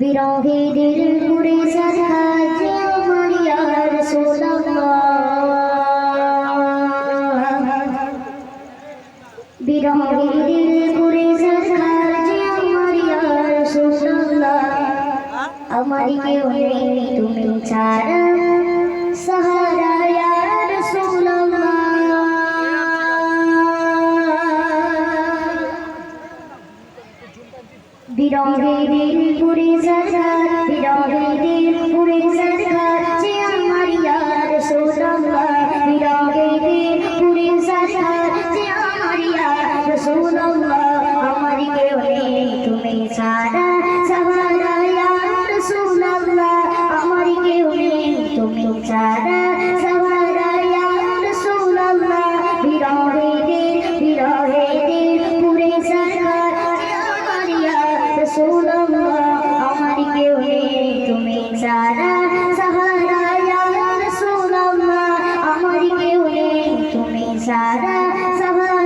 বিরোহীদের দিল ঘুরে আমার ইয়া রাসূলুল্লাহ আমার কেউ নেই তুমি ছাড়া সাহারা রাসূলুল্লাহ বিরোহীদের পুরে সরকার বিরোহীদের পুরে সরকার যে আমার ইয়ার সোনাল্লাহ বিরোহীদের পুরে সরকার যে আমার ইয়ার সোনাল্লাহ আমার কেউ নেই, তুমি ছাড়া। ইয়ার রাসূলুল্লাহ আমার কেউ নেই, তুমি ছাড়া সাহারা ইয়া রাসূলুল্লাহ আমার কেউ নেই, তুমি ছাড়া সাহারা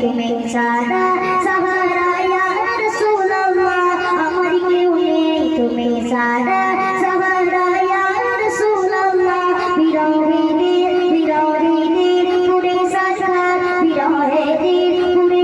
তুমি ছাড়া সাহারা ইয়া রাসূলুল্লাহ আমার কেউ নেই তুমি ছাড়া সাহারা ইয়া রাসূলুল্লাহ বিরোহীদের পুরে সরকার বিরোহীদের পুরে